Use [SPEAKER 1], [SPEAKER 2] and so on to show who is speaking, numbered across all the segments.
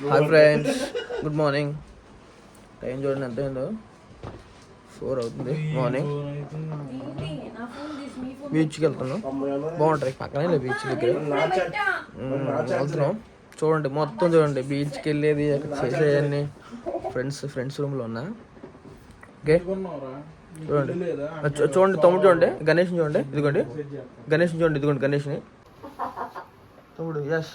[SPEAKER 1] Hi friends good morning time చూడండి ఎంత అయిందో? ఫోర్ అవుతుంది. మార్నింగ్ బీచ్కి వెళ్తున్నాం. బాగుంటుంది పక్కనే బీచ్ దగ్గర వెళ్తున్నాం. చూడండి మొత్తం చూడండి బీచ్కి వెళ్ళేది అక్కడ చేసేవన్నీ ఫ్రెండ్స్ ఫ్రెండ్స్ రూమ్లో ఉన్నా. ఓకే చూడండి. చూడండి తమ్ముడు చూడండి గణేష్ చూడండి ఇదిగోండి. గణేష్ చూడండి ఇదిగోండి గణేష్ని. తమ్ముడు యస్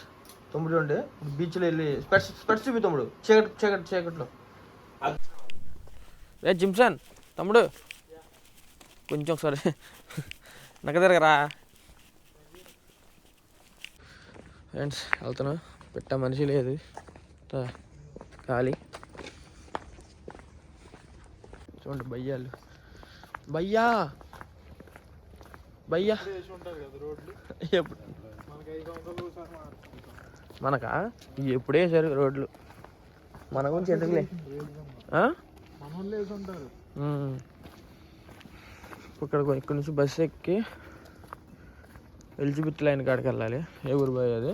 [SPEAKER 1] తమ్ముడు చూడండి బీచ్లో వెళ్ళి స్పెట్స్ స్పెట్స్ చూపి తమ్ముడు. చీకటి చీకటి చీకట్లో. ఏ జిమ్సన్ తమ్ముడు. కొంచెం ఒకసారి. నక్క తిరగరా. ఫ్రెండ్స్ వెళ్తున్నా. పెట్ట మనిషి లేదు. ఖాళీ. చూడండి భయ్యాలు భయ్యా భయ్యా ఎప్పుడు? మనకా? ఎప్పుడే వేసారు రోడ్లు. మన గురించి ఎందుకులే. ఇక్కడ ఇక్కడ నుంచి బస్సు ఎక్కి ఎలిజిబిట్ లైన్ కాడికి వెళ్ళాలి. ఏ ఊరు పోయేది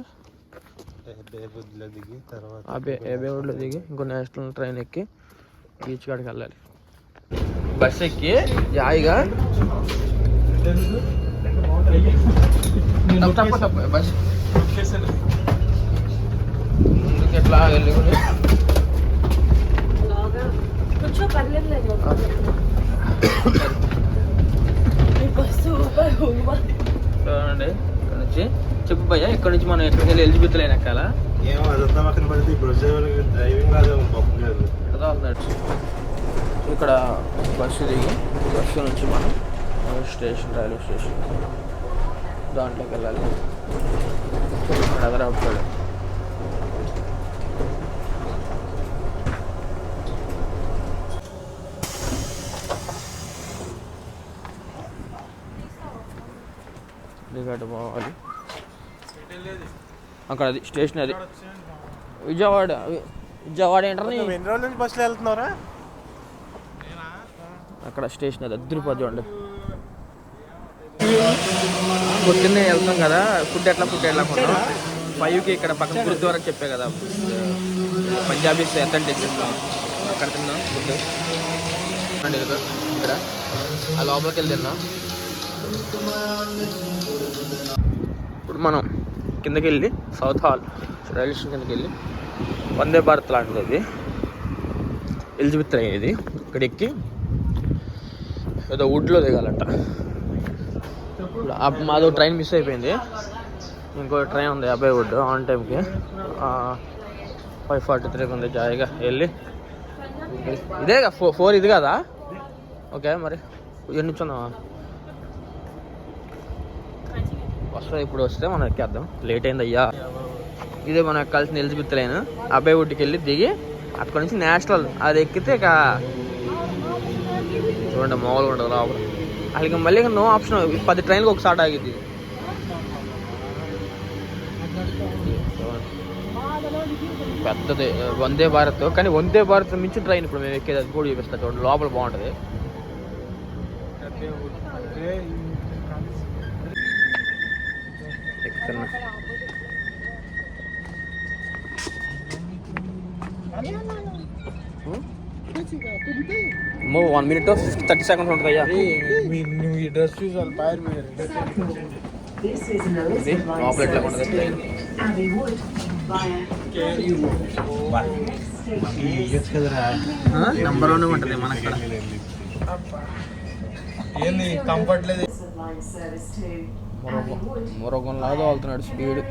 [SPEAKER 2] బేబుద్లో దిగి తర్వాత
[SPEAKER 1] అబే ఏబే ఊర్లో దిగి ఇంకో నేషనల్ ట్రైన్ ఎక్కి బీచ్ కాడికి వెళ్ళాలి. బస్ ఎక్కి జాయిగా. బస్. ఎట్లా? వెళ్ళి చూడండి ఇక్కడ నుంచి. చెప్పు భయ్యా ఇక్కడ నుంచి మనం ఎక్కడికి వెళ్ళి ఎలిజిబిట్ లైన్ ఎక్కాలా
[SPEAKER 2] ఏమో అదంతా పక్కన పడితే ఇప్పుడు డ్రైవింగ్
[SPEAKER 1] కదా ఇక్కడ బస్సు దిగి బస్సు నుంచి మనం స్టేషన్ రైల్వే స్టేషన్ దాంట్లోకి వెళ్ళాలి. ఇక్కడ దిగట పోవాలి. అక్కడ అది స్టేషన్ అది విజయవాడ విజయవాడ ఏంటని
[SPEAKER 2] ఎన్ని రోజుల నుంచి బస్సులో వెళ్తున్నారా
[SPEAKER 1] అక్కడ స్టేషన్ అది అద్దరిపోద్ది చూడండి. పొద్దున్నే వెళ్తాం కదా ఫుడ్ ఎట్లా ఫుడ్ ఎట్లా కొన్నాం? ఫైవ్కి ఇక్కడ పక్కన గురుద్వారా చెప్పే కదా పంజాబీస్ ఎంత అంటే అక్కడ తిన్నాం ఫుడ్. అండి ఇక్కడ. ఆ లోపలికి వెళ్ళి తిన్నాం. ఇప్పుడు మనం కిందకి వెళ్ళి సౌత్ హాల్ రైల్వే స్టేషన్ కిందకి వెళ్ళి వందే భారత్ లాంటిది అది ఎలిజబెత్ ట్రైన్ ఇది. ఇక్కడ ఎక్కి ఏదో వుడ్లో దిగాలంట. మాదో ట్రైన్ మిస్ అయిపోయింది. ఇంకో ట్రైన్ ఉంది అబ్బాయి వుడ్ ఆన్ టైంకి. ఫైవ్ ఫార్టీ త్రీకి ఉంది జాయిగా వెళ్ళి. ఇదేగా ఫో ఫోర్ ఇది కదా? ఓకే మరి. ఎన్ని ఫస్ట్ ఇప్పుడు వస్తే మనం ఎక్కేద్దాం. లేట్ అయింది అయ్యా. ఇదే మనం ఎక్కాల్సిన ఎలిజబెత్ లైన్. అబ్బాయి వుడ్కి వెళ్ళి దిగి అక్కడ నుంచి నేషనల్ అది ఎక్కితే ఇక చూడండి మామూలుగా ఉండదు లోపల. అలాగే మళ్ళీ నో ఆప్షన్ పది ట్రైన్లకు ఒకసారి ఆగిద్ది. పెద్దది వందే భారత్. కానీ వందే భారత్ మించి ట్రైన్ ఇప్పుడు మేము ఎక్కేది. అది కూడా చూపిస్తాం చూడండి లోపల బాగుంటుంది. ఎక్కుతున్నా వన్ మినిట్ థర్టీ సెకండ్స్ ఉంటుంది అయ్యా.
[SPEAKER 2] నువ్వు ఈ డ్రెస్ పైర్
[SPEAKER 1] ఎట్లా
[SPEAKER 3] service
[SPEAKER 1] ఉంటుంది. నంబర్ వన్ ఉంటుంది మనక్కడ
[SPEAKER 2] ఏంది కంఫర్ట్ లేదు.
[SPEAKER 1] మరొకలాగా వెళ్తున్నాడు స్పీడ్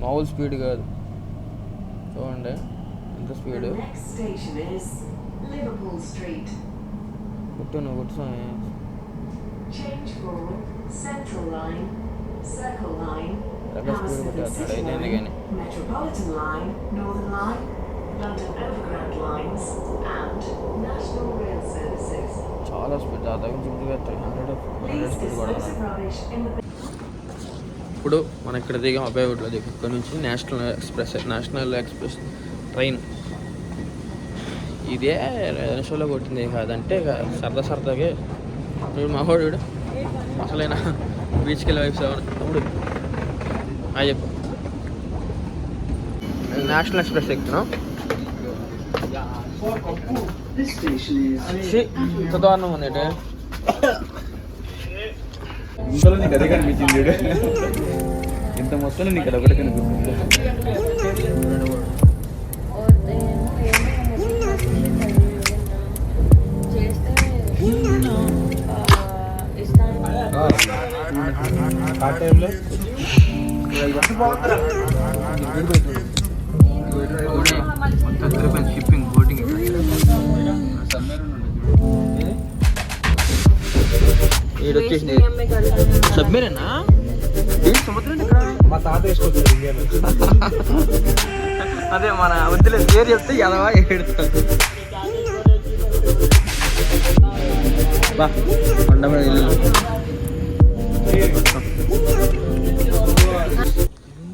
[SPEAKER 1] మామూలు స్పీడ్ కాదు చూడండి ఎంత స్పీడ్ కుట్టు నువ్వు కుట్టు
[SPEAKER 3] రకం స్పీడ్ కుట్టేస్తున్నాడు అయితే ఎందుకని
[SPEAKER 1] చాలా స్పీడ్ దాదాపు జిమ్ హండ్రెడ్ హండ్రెడ్ స్పీడ్
[SPEAKER 3] కూడా
[SPEAKER 1] ఇప్పుడు మనం ఇక్కడ దిగాం అబ్బాయి వుడ్లో దిగాం. ఇక్కడ నుంచి national express national express train. ఇదే షోలో కొట్టింది కాదంటే సరదా సరదాగే. మా చూడు అసలైన? బీచ్కి వెళ్ళి సెవెన్. తమ్ముడు. ఆ చెప్పు. నేషనల్ ఎక్స్ప్రెస్ ఎక్కుతున్నాం. దారుణం ఉంది
[SPEAKER 4] ఇంతలో నీకు అదే కనిపించింది ఇంత మొత్తంలో నీకు అది ఒకటి కనిపిస్తుంది
[SPEAKER 2] ఆ టైంలో
[SPEAKER 1] షిప్పింగ్ బోటింగ్ ఈడు వచ్చేసింది సబ్మెరేనా? ఏంటి సముద్రం ఇక్కడ
[SPEAKER 2] మా తాత
[SPEAKER 1] అదే మన వద్దులే పేరు చెప్తే ఎదవా ఏడుతాడు బా కొండ మీద ఇల్లు.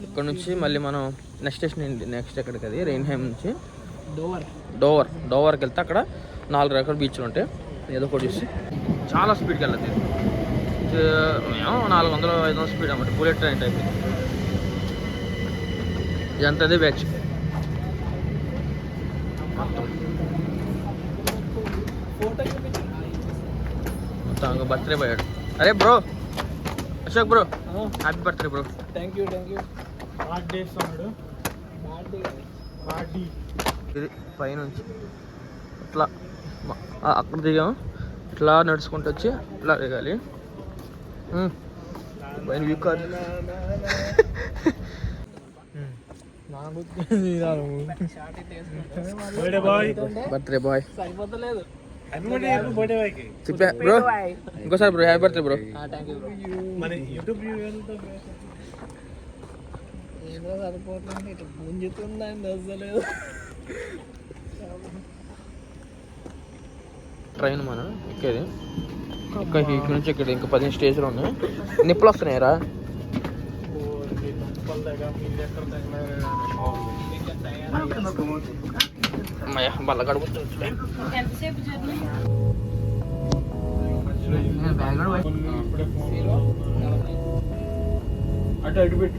[SPEAKER 1] ఇక్కడ నుంచి మళ్ళీ మనం నెక్స్ట్ స్టేషన్ ఏంటి? నెక్స్ట్ ఎక్కడికి అది? రెయిన్హైమ్ నుంచి. డోవర్ డోవర్ డోవర్కి వెళ్తే అక్కడ నాలుగు రకాల బీచ్లు ఉంటాయి. ఏదో ఒకటి చూసి. చాలా స్పీడ్కి వెళ్ళదు ఏమో నాలుగు వందల ఐదు వందల స్పీడ్ అన్నమాట. బుల్లెట్ ట్రైన్ టైప్ ఇది ఇదంతా అదే బ్యాచ్ మొత్తం మొత్తం బర్త్డే పోయాడు అరే bro Ashok bro happy birthday bro
[SPEAKER 2] thank you thank you
[SPEAKER 1] ఇది పైనుంచి. ఇట్లా. ఆ, అక్కడ దిగాం. ఇట్లా నడుచుకుంటూ వచ్చి ఇట్లా దిగాలి. ఉమ్. పైన వ్యూ కార్
[SPEAKER 2] బర్త్డే బాయ్
[SPEAKER 1] చెప్పా బ్రో ఇంకోసారి బ్రో హ్యాపీ బర్త్డే బ్రో
[SPEAKER 2] మన యూట్యూబ్
[SPEAKER 1] ట్రైన్ మనం? ఎక్కేది? ఇంకా ఇక్కడ నుంచి ఇక్కడ ఇంకా పదిహేను స్టేజ్లు ఉన్నాయి నిప్పులు వస్తున్నాయిరా అమ్మయ్య బల్ల కడుగుతుంది
[SPEAKER 5] ఎంతసేపు జర్నీ
[SPEAKER 2] అటు అటు పెట్టు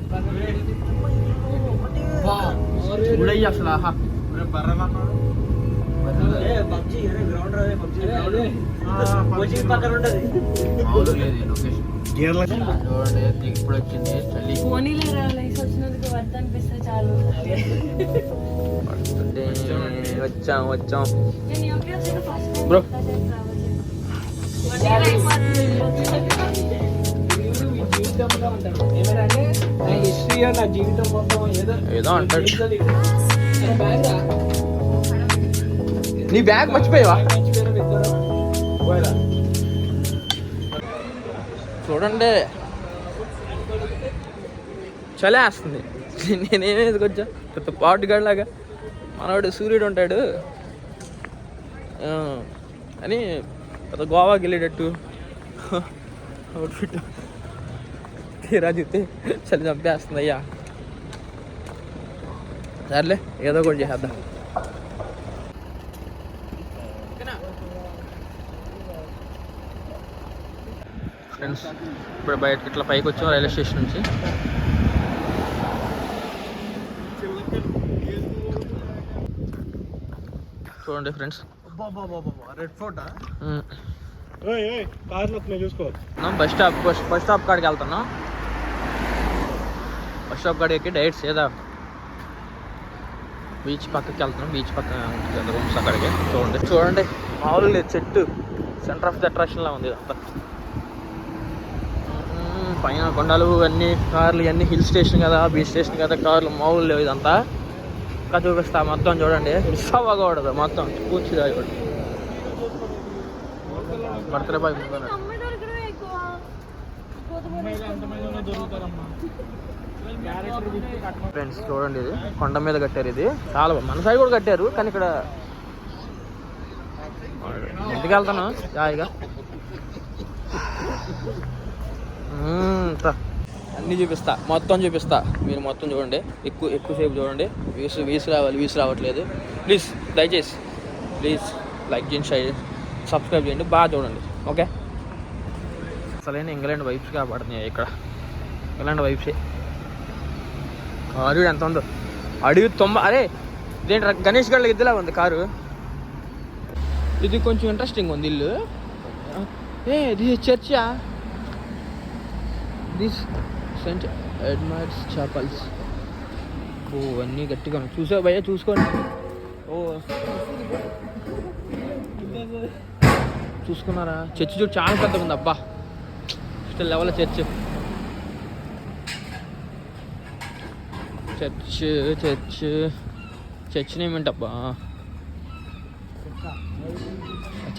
[SPEAKER 1] చూడయ్యి అసలు చూడండి ఇప్పుడు వచ్చింది చలి. వచ్చాం. ఏదో అంటాడు. నీ బ్యాగ్ మర్చిపోయావా? చూడండి. చలే చలేస్తుంది నేనేం వేసుకొచ్చా పెద్ద పాటు లాగా. మనవాడు సూర్యుడు ఉంటాడు. అని పెద్ద గోవాకి వెళ్ళేటట్టు. అవుట్ఫిట్ తీరా చూస్తే చలి చంపేస్తుంది అయ్యా. సర్లే ఏదో ఒకటి చేసేద్దాం. ఫ్రెండ్స్ ఇప్పుడు బయటకి ఇట్లా పైకి వచ్చాం రైల్వే స్టేషన్ నుంచి. చూడండి friends.
[SPEAKER 2] Red Fort
[SPEAKER 1] bus stop bus stop కాడికి వెళ్తున్నాం. బస్ స్టాప్ కాడికి ఎక్కి డైరెక్ట్ సీదా బీచ్ పక్కకి వెళ్తున్నాం బీచ్ పక్క రూమ్స్ అక్కడికి. చూడండి. చూడండి మామూలు లేదు చెట్టు సెంటర్ ఆఫ్ ద అట్రాక్షన్లా ఉంది ఇదంతా మ్మ్, పైన కొండలు అన్ని కార్లు ఇవన్నీ హిల్ స్టేషన్ కదా బీచ్ స్టేషన్ కదా కార్లు మామూలు లేవు ఇదంతా. ఇంకా చూపిస్తా మొత్తం చూడండి. మిస్ అవ్వకూడదు మొత్తం పూర్తిగా చూడండి బర్త్డే బాయ్ ఫ్రెండ్స్ చూడండి ఇది. కొండ మీద కట్టారు ఇది. చాలా. మన సైడ్ కూడా కట్టారు కానీ ఇక్కడ ఇంటికి వెళ్తాను రా. అన్నీ చూపిస్తా. మొత్తం చూపిస్తా. మీరు మొత్తం చూడండి. ఎక్కువ ఎక్కువసేపు చూడండి. వీసు వీసు రావాలి వీసు రావట్లేదు. ప్లీజ్ దయచేసి. ప్లీజ్ లైక్ చేయండి షేర్ సబ్స్క్రైబ్ చేయండి. బాగా చూడండి. ఓకే? అసలైన ఇంగ్లాండ్ వైబ్స్ కాబడుతున్నాయి ఇక్కడ. ఇంగ్లాండ్ వైబ్సే. కారు ఎంత ఉందో. అడిగి తొంభై అరే ఇదేంటి గణేష్ గడ్ల ఇద్దలా ఉంది కారు? ఇది కొంచెం ఇంట్రెస్టింగ్ ఉంది ఇల్లు. ఏ ఇది చర్చా? దిస్ సెంట్ అడ్మైర్స్ చాపల్స్ ఓ అన్నీ గట్టిగా ఉన్నాయి. చూసా భయ్యా చూసుకోండి. ఓ చూసుకున్నారా? చర్చ్ చూడు చాలా పెద్ద ఉంది. అబ్బా. ఇష్టం level church. Church church. Church name ఏంటబ్బా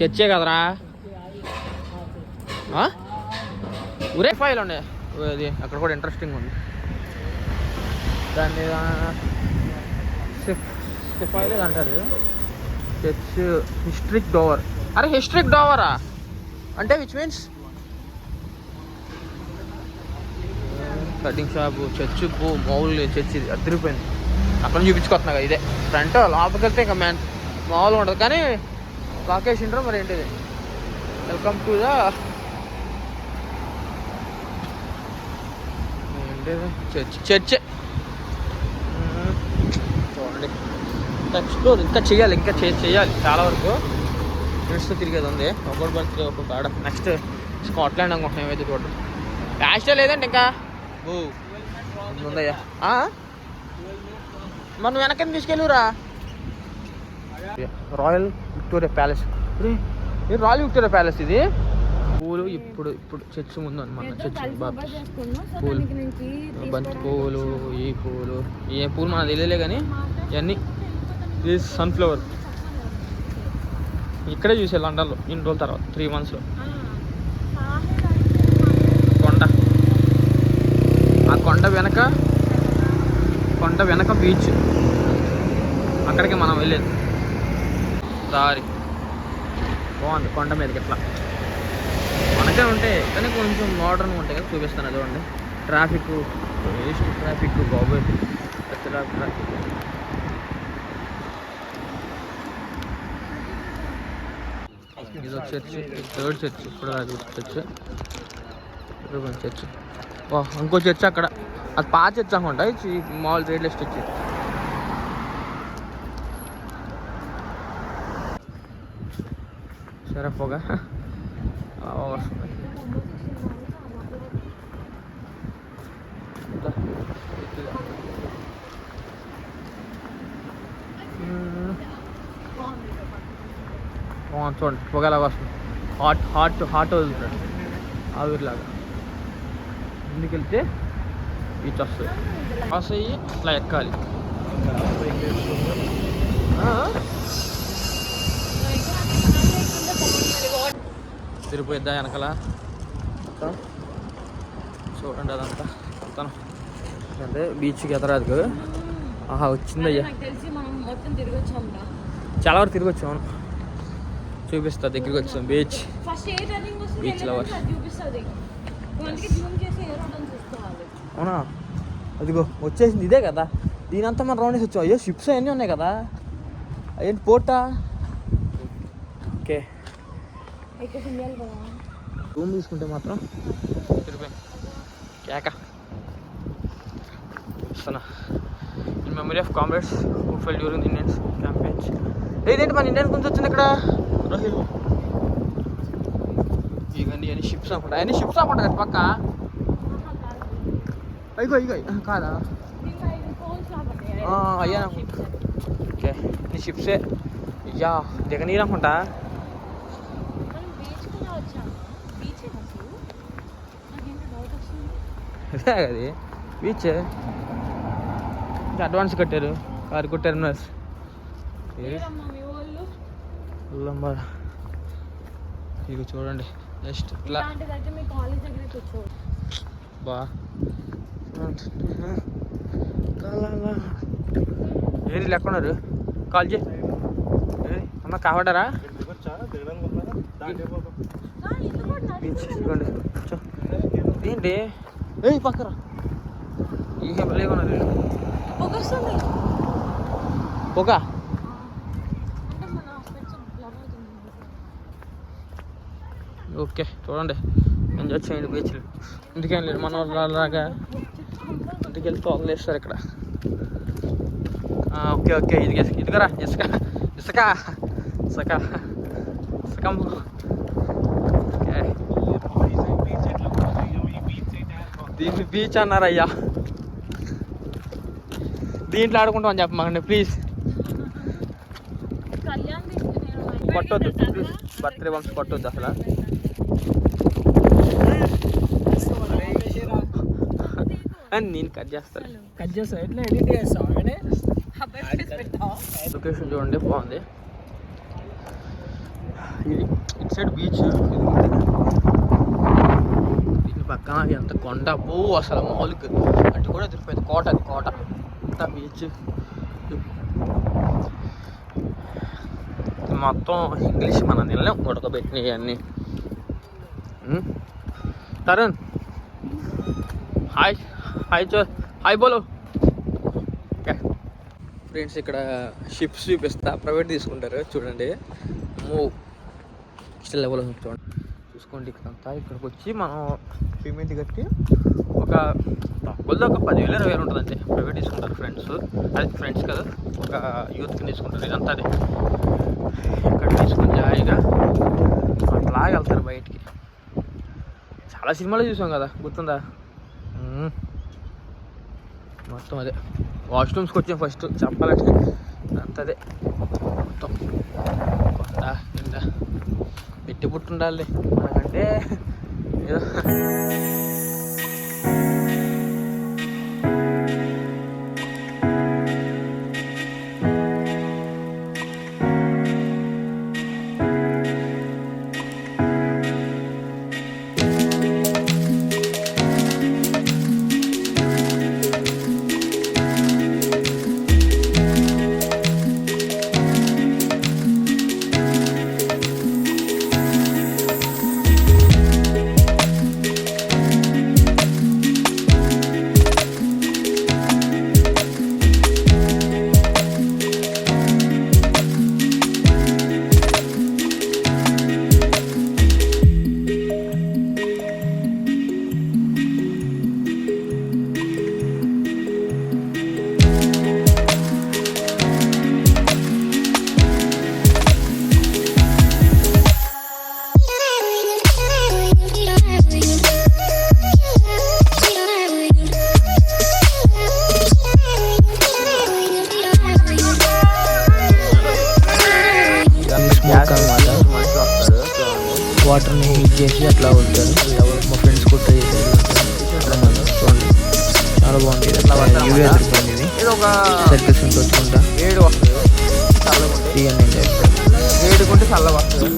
[SPEAKER 1] చర్చే కదరా? ఆ? ఫైల్ ఉన్నాయి అది అక్కడ కూడా ఇంట్రెస్టింగ్ ఉంది. దాని మీద అంటారు. చర్చ్ హిస్ట్రిక్ డోవర్ అరే హిస్ట్రిక్ డోవరా అంటే which means cutting shop church పో మామూలు చర్చ్ ఇది అద్దరిపోయింది. అక్కడ చూపించుకొస్తున్నా కదా ఇదే. ఫ్రంట్ లోపలికి వెళ్తే ఇంకా మ్యాన్ మామూలుగా ఉండదు. కానీ లొకేషన్ మరి ఏంటిది? వెల్కమ్ టు ద ఏంటిది చర్చ్ చర్చ్. చూడండి. ఎక్స్ప్లోర్ ఇంకా చేయాలి ఇంకా చేయాలి చాలా వరకు. ఫ్రెండ్స్తో తిరిగేది ఉంది. ఒక్కొక్క బర్త్డే ఒక్కొక్క ఆడ నెక్స్ట్ స్కాట్లాండ్ అనుకుంటున్నాం ఏమైతే చూడండి యాష్టే లేదండి ఇంకా. ఓ. ఉందయ్యా? మనం వెనకని తీసుకెళ్ళురా royal Victoria palace royal Victoria palace ఇది? ఇప్పుడు ఇప్పుడు చర్చ్ ముందు అనమాట చర్చ్ పూలు బంతి పువ్వులు ఈ పువ్వులు ఏ పూలు మనకు తెలియలే కానీ ఇవన్నీ. ఇది సన్ఫ్లవర్ ఇక్కడే చూసే లండన్లో ఇన్ని రోజుల తర్వాత త్రీ మంత్స్లో కొండ. ఆ కొండ వెనక కొండ వెనక బీచ్ అక్కడికి మనం వెళ్ళేది. దారి. బాగుంది కొండ మీదకి ఇట్లా మనకే ఉంటాయి కానీ కొంచెం మోడర్న్ ఉంటాయి కదా చూపిస్తాను చూడండి ట్రాఫిక్ వేస్ట్ ట్రాఫిక్ బాబోయ్ ట్రాఫిక్ ఇది ఒక చర్చ్ థర్డ్ చర్చ్ ఇప్పుడు చర్చ్ చర్చ్ వా ఇంకో చర్చ్ అక్కడ. అది పాత చర్చ్ అనుకుంటా ఇది మామూలు రైల్వే చర్చ్ సరే పోగా. ఆ, వస్తుంది ఇట్లా, ఇట్లా. మ్మ్. బాగుంది చూడండి పొగలాగా వస్తుంది హాట్ హాట్ హాట్ వదులుతాడు ఆవిరిలాగా ముందుకు వెళ్తే బీచ్ వస్తుంది పాస్ అయ్యి ఇట్లా ఎక్కాలి ఆ? తిరిగిపోయిద్దా వెనకాల? మొత్తం చూడండి అదంతా. మొత్తం. అంటే బీచ్కి ఎదరాదు ఆహా వచ్చిందయ్యా.
[SPEAKER 5] వచ్చాం
[SPEAKER 1] చాలా వరకు తిరిగి వచ్చాము చూపిస్తా దగ్గరికి వచ్చాం. బీచ్
[SPEAKER 5] అని చూసుకోవాలి
[SPEAKER 1] అవునా? అదిగో వచ్చేసింది ఇదే కదా. దీనంతా మనం రౌండ్ వేసి వచ్చాం. అయ్యో షిప్స్ అన్నీ ఉన్నాయి కదా. ఏంటి పోటా ఓకే. రూమ్ తీసుకుంటే మాత్రం తిరిగిపోయాం కేక. ఇస్తున్నా in memory of comrades who fell during Indians campaigns ఏదేంటి మన ఇండియన్ గురించి వచ్చింది ఇక్కడ? రోహిల్. ఇవన్నీ అన్ని షిప్స్ అనుకుంటా. అన్ని షిప్స్ అనుకుంటా పక్క? అయ్యో అయ్యో, కాదా? అయ్యా ఓకే. నీ షిప్సే యా దిగనీరు అనుకుంటా
[SPEAKER 5] మనం బీచ్ కూడా వచ్చాము బీచ్ అసలు నాకేంటో డౌట్ వస్తుంది
[SPEAKER 1] అదే. అది బీచ్ అడ్వాన్స్ కట్టారు. కారు టెర్మినల్స్ ఇక చూడండి. జస్ట్ ఇట్లా బా. ఏది లెక్కున్నారు కాల్ చేయి. అన్న కావడారా. బీచ్. ఏంటి ఏయ్ పక్కరా ఏం
[SPEAKER 5] బ్లర్ అవుతుంది
[SPEAKER 1] ఓకే చూడండి ఎంజాయ్ చేయండి బీచ్లు ఇంటికేం లేదు మన వాళ్ళలాగా ఇంటికి వెళ్ళి తోకలేస్తారు ఇక్కడ ఆ, ఓకే ఓకే ఇది ఇదిగరా ఇసుక ఇసుక ఇసుక ఇసుక ఓకే దీన్ని బీచ్ అన్నారయ్యా. దీంట్లో ఆడుకుంటామని చెప్పమాకండి ప్లీజ్ కొట్టొద్దు ప్లీజ్ బర్త్డే బంప్స్ కొట్టొద్దు అసలు. అని నేను కట్ చేస్తాను
[SPEAKER 2] కట్ చేస్తా ఎట్లా ఎడిట్ చేస్తావు ఆమెనే
[SPEAKER 1] లొకేషన్ చూడండి బాగుంది. ఇది ఇటు సైడ్ బీచ్ ఎంత కొండ పో అసలు మామూలుగా అటు కూడా తిరిగిపోయింది. కోట అది కోట. అంతా బీచ్. మొత్తం ఇంగ్లీష్ మనం తినలేం. ఉడకబెట్టినవి అన్నీ. తరుణ్. హాయ్. హాయ్ చో. హాయ్ బోలో. ఫ్రెండ్స్ ఇక్కడ షిప్స్ చూపిస్తా. ప్రైవేట్ తీసుకుంటారు. చూడండి. మూ లెవెల్ చూడండి. చూసుకోండి ఇక్కడంతా. ఇక్కడికి వచ్చి మనం పేమెంట్ కట్టి ఒక తక్కువలో ఒక పదివేలు ఇరవై వేలు ఉంటుందండి. ప్రైవేట్ తీసుకుంటారు ఫ్రెండ్స్ అది ఫ్రెండ్స్ కదా. ఒక యూత్కి తీసుకుంటారు. ఇదంతా అది. ఇక్కడ తీసుకుని జాయిగా అట్లాగే వెళ్తారు బయటికి. చాలా సినిమాలు చూసాం కదా. గుర్తుందా? మొత్తం అదే. వాష్రూమ్స్కి వచ్చాం ఫస్ట్. చెప్పాలంటే అంత అదే. మొత్తం. కొత్త పుట్టి ఉండాలి పుట్టుండాలి. మనకంటే ఏదో
[SPEAKER 6] చాలా బాగుంది యూవీ
[SPEAKER 1] అన్నమాట.
[SPEAKER 6] ఎదుర్కొంది ఇది. సర్కిల్స్ ఉంటుంది
[SPEAKER 1] ఏడు వస్తుంది. చల్లగా ఏడుకుంటే చల్లగా వస్తుంది